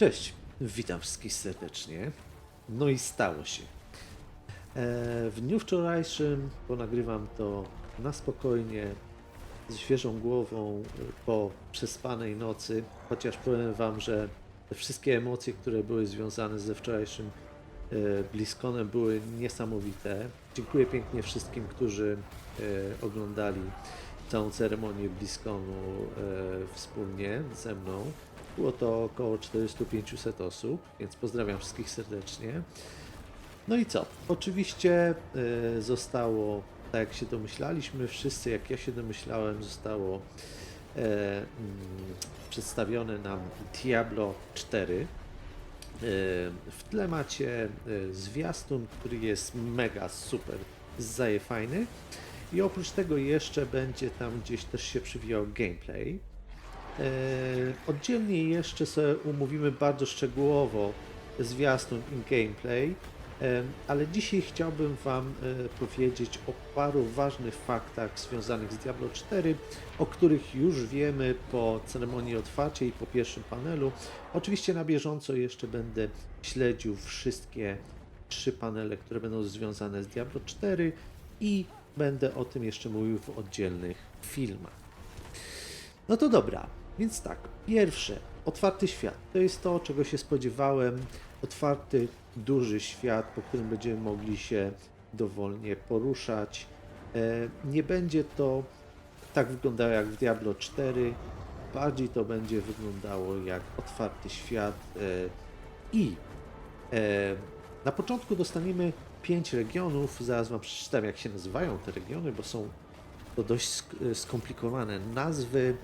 Cześć, witam wszystkich serdecznie. No i stało się. E, W dniu wczorajszym, bo nagrywam to na spokojnie, ze świeżą głową, e, po przespanej nocy, chociaż powiem Wam, że wszystkie emocje, które były związane ze wczorajszym e, BlizzConem były niesamowite. Dziękuję pięknie wszystkim, którzy oglądali całą ceremonię BlizzConu e, wspólnie ze mną. Było to około 400-500 osób, więc pozdrawiam wszystkich serdecznie. No i co? Oczywiście e, zostało, tak jak się domyślaliśmy, wszyscy, jak ja się domyślałem, zostało e, mm, przedstawione nam Diablo 4. E, W tle macie zwiastun, który jest mega super, zaje fajny. I oprócz tego jeszcze będzie tam gdzieś też się przywijał gameplay. E, Oddzielnie jeszcze sobie umówimy bardzo szczegółowo zwiastun i gameplay, e, ale dzisiaj chciałbym Wam e, powiedzieć o paru ważnych faktach związanych z Diablo 4, o których już wiemy po ceremonii otwarcia i po pierwszym panelu. Oczywiście na bieżąco jeszcze będę śledził wszystkie trzy panele, które będą związane z Diablo 4 i będę o tym jeszcze mówił w oddzielnych filmach. No to dobra, więc tak, pierwsze, otwarty świat. To jest to, czego się spodziewałem. Otwarty, duży świat, po którym będziemy mogli się dowolnie poruszać. E, Nie będzie to tak wyglądało jak w Diablo 4. Bardziej to będzie wyglądało jak otwarty świat. e, I e, na początku dostaniemy 5 regionów. Zaraz Wam przeczytam, jak się nazywają te regiony, bo są to dość sk- skomplikowane nazwy.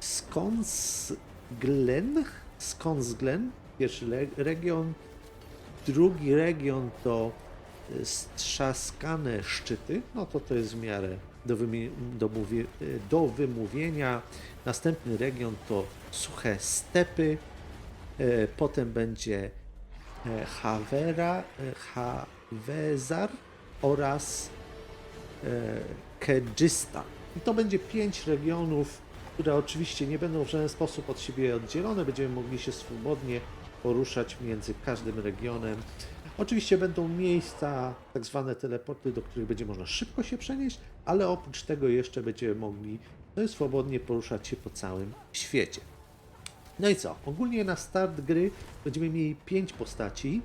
Skonsglen, Skonsglen, pierwszy region. Drugi region to y, Strzaskane Szczyty, no to to jest w miarę do, do, y, do wymówienia. Następny region to Suche Stepy, E, potem będzie e, Havera, e, Havezar oraz e, Kedżystan. I to będzie pięć regionów, które oczywiście nie będą w żaden sposób od siebie oddzielone. Będziemy mogli się swobodnie poruszać między każdym regionem. Oczywiście będą miejsca, tak zwane teleporty, do których będzie można szybko się przenieść, ale oprócz tego jeszcze będziemy mogli no, swobodnie poruszać się po całym świecie. No i co? Ogólnie na start gry będziemy mieli pięć postaci.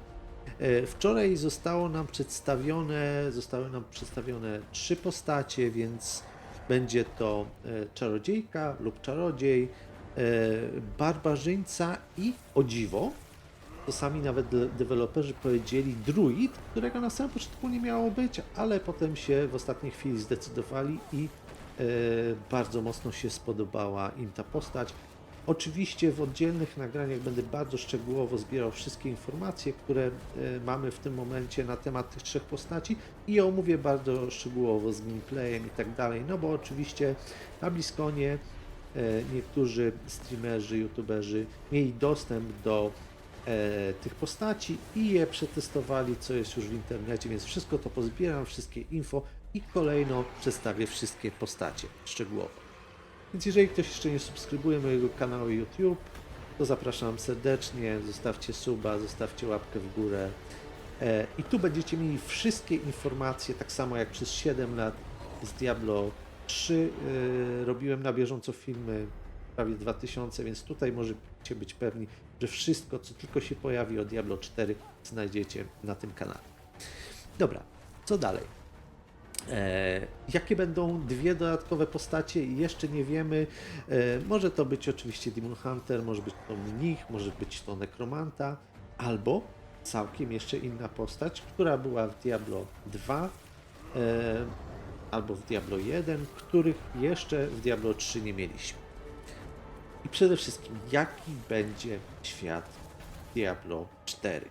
E, Wczoraj zostało nam przedstawione, zostały nam przedstawione trzy postacie, więc będzie to e, czarodziejka lub czarodziej, e, barbarzyńca i o dziwo, to sami nawet de- deweloperzy powiedzieli druid, którego na samym początku nie miało być, ale potem się w ostatniej chwili zdecydowali i bardzo mocno się spodobała im ta postać. Oczywiście w oddzielnych nagraniach będę bardzo szczegółowo zbierał wszystkie informacje, które e, mamy w tym momencie na temat tych trzech postaci i omówię bardzo szczegółowo z gameplayem i tak dalej, no bo oczywiście na Bliskonie e, niektórzy streamerzy, youtuberzy mieli dostęp do e, tych postaci i je przetestowali, co jest już w internecie, więc wszystko to pozbieram, wszystkie info i kolejno przedstawię wszystkie postacie szczegółowo. Więc jeżeli ktoś jeszcze nie subskrybuje mojego kanału YouTube, to zapraszam serdecznie, zostawcie suba, zostawcie łapkę w górę. E, I tu będziecie mieli wszystkie informacje, tak samo jak przez 7 lat z Diablo 3 e, robiłem na bieżąco filmy, prawie 2000, więc tutaj możecie być pewni, że wszystko, co tylko się pojawi o Diablo 4 znajdziecie na tym kanale. Dobra, co dalej? E, jakie będą dwie dodatkowe postacie? Jeszcze nie wiemy. E, może to być oczywiście Demon Hunter, może być to Mnich, może być to Nekromanta, albo całkiem jeszcze inna postać, która była w Diablo 2 e, albo w Diablo 1, których jeszcze w Diablo 3 nie mieliśmy. I przede wszystkim, jaki będzie świat Diablo 4?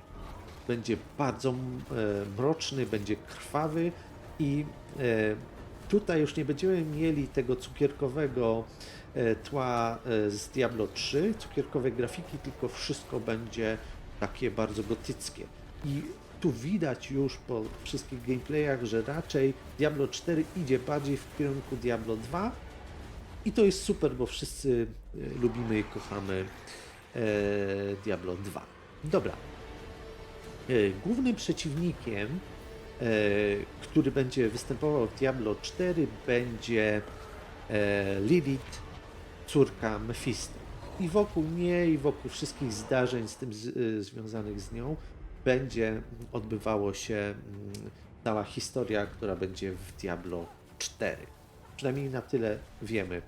Będzie bardzo mroczny, będzie krwawy i e, tutaj już nie będziemy mieli tego cukierkowego e, tła e, z Diablo 3, cukierkowej grafiki, tylko wszystko będzie takie bardzo gotyckie. I tu widać już po wszystkich gameplayach, że raczej Diablo 4 idzie bardziej w kierunku Diablo 2 i to jest super, bo wszyscy lubimy i kochamy Diablo 2. Dobra. Głównym przeciwnikiem, który będzie występował w Diablo 4 będzie e, Lilith, córka Mephisto. I wokół niej, wokół wszystkich zdarzeń z tym z, y, związanych z nią będzie odbywało się mm, cała historia, która będzie w Diablo 4. Przynajmniej na tyle wiemy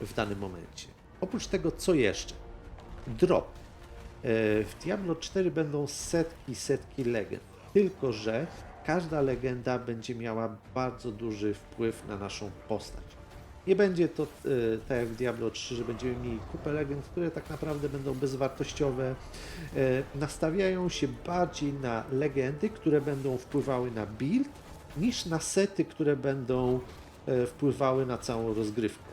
w danym momencie. Oprócz tego, co jeszcze? Drop. E, W Diablo 4 będą setki, setki legend. Tylko, że każda legenda będzie miała bardzo duży wpływ na naszą postać. Nie będzie to e, tak jak w Diablo 3, że będziemy mieli kupę legend, które tak naprawdę będą bezwartościowe. E, nastawiają się bardziej na legendy, które będą wpływały na build, niż na sety, które będą e, wpływały na całą rozgrywkę.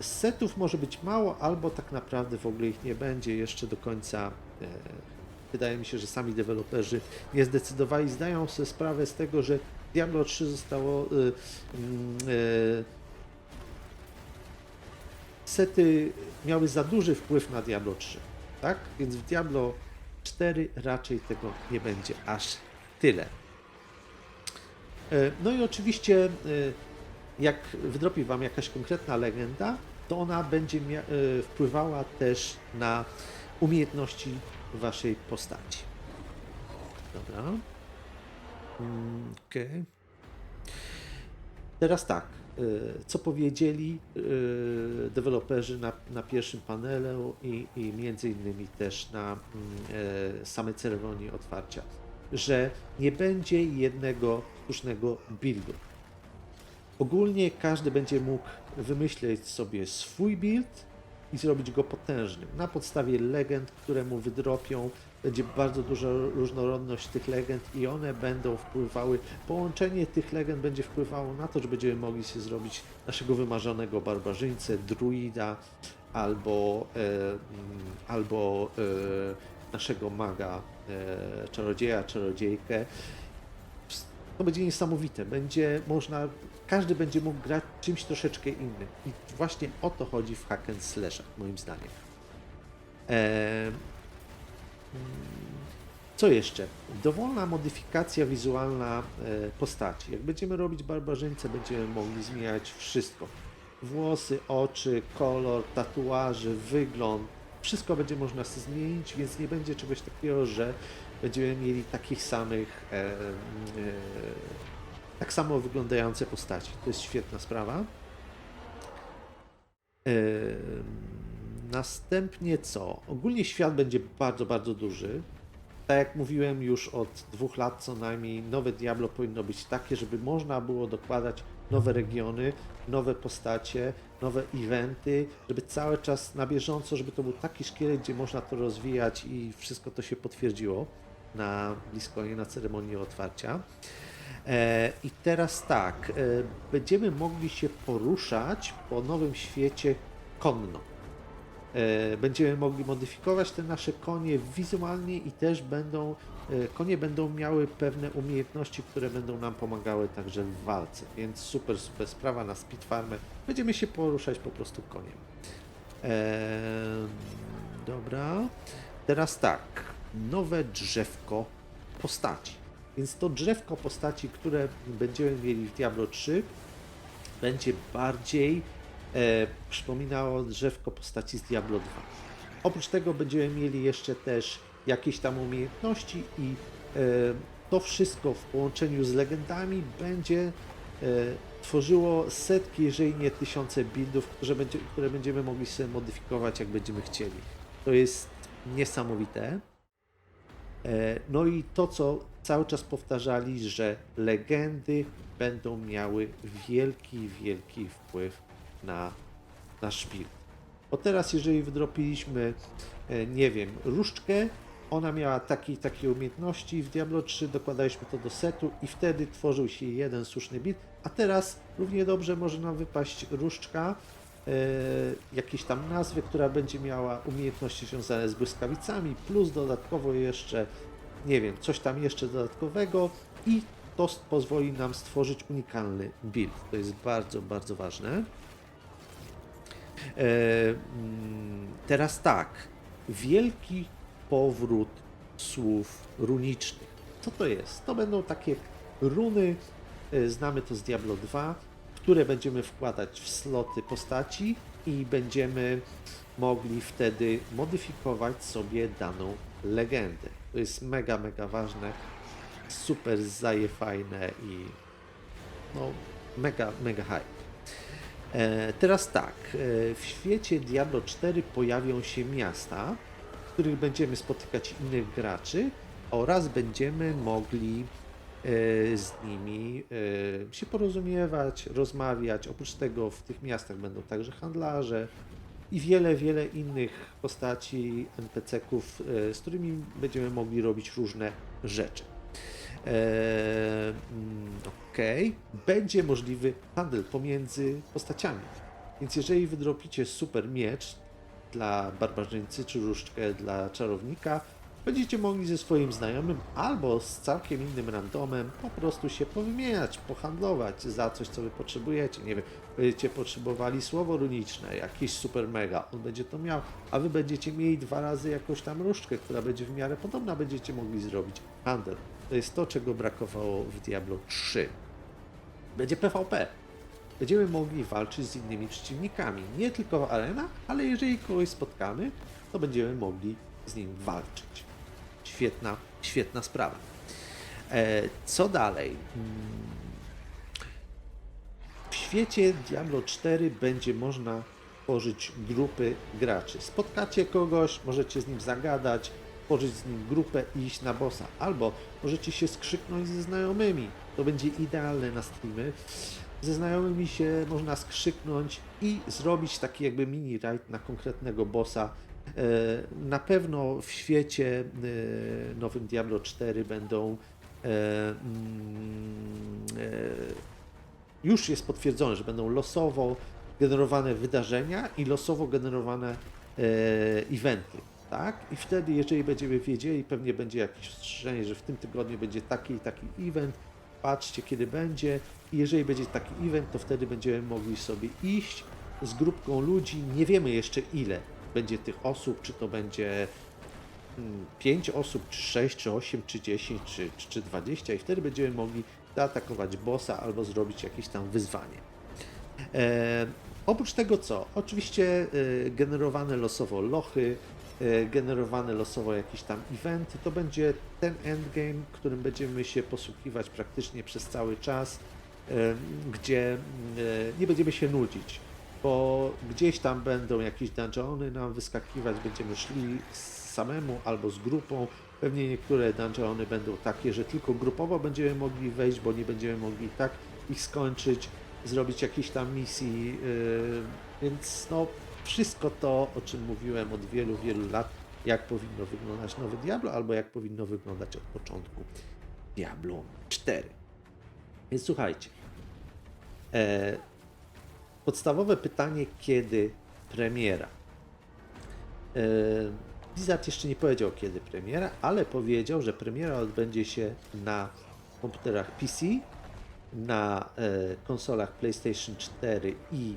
Setów może być mało, albo tak naprawdę w ogóle ich nie będzie jeszcze do końca. Wydaje mi się, że sami deweloperzy nie zdecydowali. Zdają sobie sprawę z tego, że Diablo 3 zostało. e, mm, e, Sety miały za duży wpływ na Diablo 3, tak? Więc w Diablo 4 raczej tego nie będzie aż tyle. E, No i oczywiście, e, jak wydropi Wam jakaś konkretna legenda, to ona będzie e, wpływała też na umiejętności Waszej postaci. Dobra. Mm, Okej. Teraz tak, e, co powiedzieli e, deweloperzy na, na pierwszym panelu i, i między innymi też na mm, e, samej ceremonii otwarcia, że nie będzie jednego sztucznego buildu. Ogólnie każdy będzie mógł wymyśleć sobie swój build i zrobić go potężnym. Na podstawie legend, które mu wydropią, będzie bardzo duża różnorodność tych legend i one będą wpływały, połączenie tych legend będzie wpływało na to, że będziemy mogli sobie zrobić naszego wymarzonego barbarzyńcę, druida albo, e, mm, albo e, naszego maga, e, czarodzieja, czarodziejkę. To będzie niesamowite. Będzie można, każdy będzie mógł grać czymś troszeczkę innym. I właśnie o to chodzi w hack and slashach, moim zdaniem. Eee, co jeszcze? Dowolna modyfikacja wizualna e, postaci. Jak będziemy robić barbarzyńcę, będziemy mogli zmieniać wszystko. Włosy, oczy, kolor, tatuaże, wygląd. Wszystko będzie można zmienić, więc nie będzie czegoś takiego, że będziemy mieli takich samych, e, e, tak samo wyglądające postaci. To jest świetna sprawa. Następnie co? Ogólnie świat będzie bardzo, bardzo duży. Tak jak mówiłem już od dwóch lat co najmniej, nowe Diablo powinno być takie, żeby można było dokładać nowe regiony, nowe postacie, nowe eventy, żeby cały czas na bieżąco, żeby to był taki szkielet, gdzie można to rozwijać i wszystko to się potwierdziło na BlizzConie, na ceremonii otwarcia. E, I teraz tak, e, będziemy mogli się poruszać po nowym świecie konno. E, Będziemy mogli modyfikować te nasze konie wizualnie i też będą, konie będą miały pewne umiejętności, które będą nam pomagały także w walce. Więc super, super sprawa na Speed Farmę. Będziemy się poruszać po prostu koniem. Eee, dobra. Teraz tak, nowe drzewko postaci. Więc to drzewko postaci, które będziemy mieli w Diablo 3, będzie bardziej e, przypominało drzewko postaci z Diablo 2. Oprócz tego będziemy mieli jeszcze też jakieś tam umiejętności i e, to wszystko w połączeniu z legendami będzie e, tworzyło setki, jeżeli nie tysiące buildów, które, będzie, które będziemy mogli sobie modyfikować jak będziemy chcieli. To jest niesamowite. E, No i to, co cały czas powtarzali, że legendy będą miały wielki, wielki wpływ na nasz build. Bo teraz, jeżeli wydropiliśmy, e, nie wiem, różdżkę, ona miała takie, takie umiejętności, w Diablo 3 dokładaliśmy to do setu i wtedy tworzył się jeden słuszny build, a teraz równie dobrze może nam wypaść różdżka, e, jakieś tam nazwy, która będzie miała umiejętności związane z błyskawicami, plus dodatkowo jeszcze, nie wiem, coś tam jeszcze dodatkowego i to pozwoli nam stworzyć unikalny build. To jest bardzo, bardzo ważne. E, mm, Teraz tak, wielki powrót słów runicznych. Co to jest? To będą takie runy, e, znamy to z Diablo 2, które będziemy wkładać w sloty postaci i będziemy mogli wtedy modyfikować sobie daną legendę. To jest mega, mega ważne, super zajefajne i no mega, mega hype. E, teraz tak, e, w świecie Diablo 4 pojawią się miasta, w których będziemy spotykać innych graczy oraz będziemy mogli z nimi e, się porozumiewać, rozmawiać. Oprócz tego w tych miastach będą także handlarze i wiele, wiele innych postaci, NPC-ków, e, z którymi będziemy mogli robić różne rzeczy. Mm, Okej, będzie możliwy handel pomiędzy postaciami. Więc jeżeli wydropicie super miecz dla barbarzyńcy czy różdżkę dla czarownika, będziecie mogli ze swoim znajomym albo z całkiem innym randomem po prostu się powymieniać, pohandlować za coś, co wy potrzebujecie. Nie wiem, będziecie potrzebowali słowo runiczne, jakieś super mega, on będzie to miał, a wy będziecie mieli dwa razy jakąś tam różdżkę, która będzie w miarę podobna, będziecie mogli zrobić handel. To jest to, czego brakowało w Diablo 3. Będzie PvP. Będziemy mogli walczyć z innymi przeciwnikami. Nie tylko w arenach, ale jeżeli kogoś spotkamy, to będziemy mogli z nim walczyć. Świetna, świetna sprawa. E, co dalej? W świecie Diablo 4 będzie można tworzyć grupy graczy. Spotkacie kogoś, możecie z nim zagadać, tworzyć z nim grupę i iść na bossa. Albo możecie się skrzyknąć ze znajomymi. To będzie idealne na streamy. Ze znajomymi się można skrzyknąć i zrobić taki jakby mini raid na konkretnego bossa. E, Na pewno w świecie e, nowym Diablo 4 będą e, mm, już jest potwierdzone, że będą losowo generowane wydarzenia i losowo generowane eventy. Tak? I wtedy, jeżeli będziemy wiedzieli, pewnie będzie jakieś ostrzeżenie, że w tym tygodniu będzie taki i taki event, patrzcie kiedy będzie. I jeżeli będzie taki event, to wtedy będziemy mogli sobie iść z grupką ludzi. Nie wiemy jeszcze ile będzie tych osób, czy to będzie 5 osób, czy 6, czy 8, czy 10, czy, czy, czy 20 i wtedy będziemy mogli zaatakować bossa albo zrobić jakieś tam wyzwanie. E, oprócz tego co? Oczywiście e, generowane losowo lochy, e, generowane losowo jakieś tam eventy, to będzie ten endgame, którym będziemy się posługiwać praktycznie przez cały czas, e, gdzie e, nie będziemy się nudzić, bo gdzieś tam będą jakieś dungeony nam wyskakiwać, będziemy szli samemu albo z grupą. Pewnie niektóre dungeony będą takie, że tylko grupowo będziemy mogli wejść, bo nie będziemy mogli tak ich skończyć, zrobić jakieś tam misji, yy, więc no wszystko to, o czym mówiłem od wielu, wielu lat, jak powinno wyglądać nowy Diablo, albo jak powinno wyglądać od początku Diablo 4. Więc słuchajcie, e, podstawowe pytanie, kiedy premiera? E, Blizzard jeszcze nie powiedział kiedy premiera, ale powiedział, że premiera odbędzie się na komputerach PC, na e, konsolach PlayStation 4 i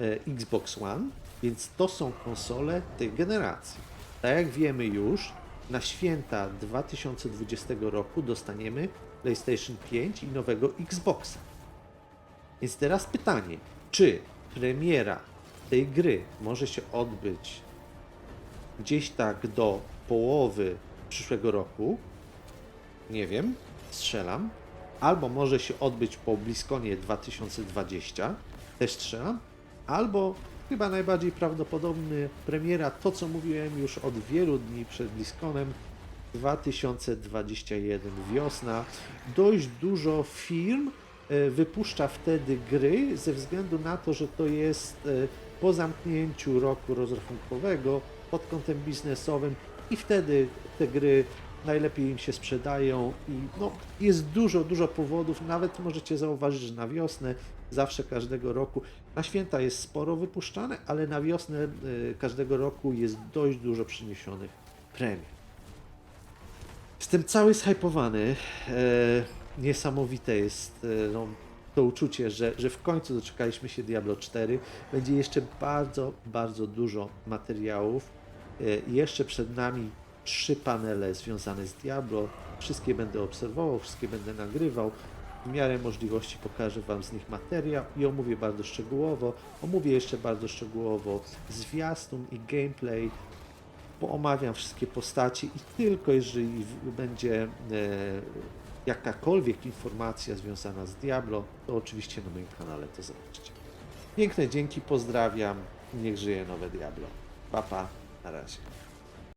e, Xbox One, więc to są konsole tej generacji. Tak jak wiemy już, na święta 2020 roku dostaniemy PlayStation 5 i nowego Xboxa. Więc teraz pytanie, czy premiera tej gry może się odbyć gdzieś tak do połowy przyszłego roku? Nie wiem, strzelam. Albo może się odbyć po BlizzConie 2020, też strzelam. Albo chyba najbardziej prawdopodobny premiera, to co mówiłem już od wielu dni przed BlizzConem, 2021 wiosna. Dość dużo firm wypuszcza wtedy gry ze względu na to, że to jest e, po zamknięciu roku rozrachunkowego pod kątem biznesowym i wtedy te gry najlepiej im się sprzedają i no, jest dużo, dużo powodów. Nawet możecie zauważyć, że na wiosnę zawsze każdego roku, na święta jest sporo wypuszczane, ale na wiosnę y, każdego roku jest dość dużo przyniesionych premii. Jestem cały zhypowany. E, niesamowite jest e, no, to uczucie, że, że w końcu doczekaliśmy się Diablo 4. Będzie jeszcze bardzo, bardzo dużo materiałów. E, Jeszcze przed nami trzy panele związane z Diablo. Wszystkie będę obserwował, wszystkie będę nagrywał. W miarę możliwości pokażę Wam z nich materiał i omówię bardzo szczegółowo. Omówię jeszcze bardzo szczegółowo zwiastun i gameplay. Poomawiam wszystkie postacie i tylko jeżeli będzie e, jakakolwiek informacja związana z Diablo, to oczywiście na moim kanale to zobaczycie. Piękne dzięki, pozdrawiam. Niech żyje nowe Diablo. Papa, pa, na razie.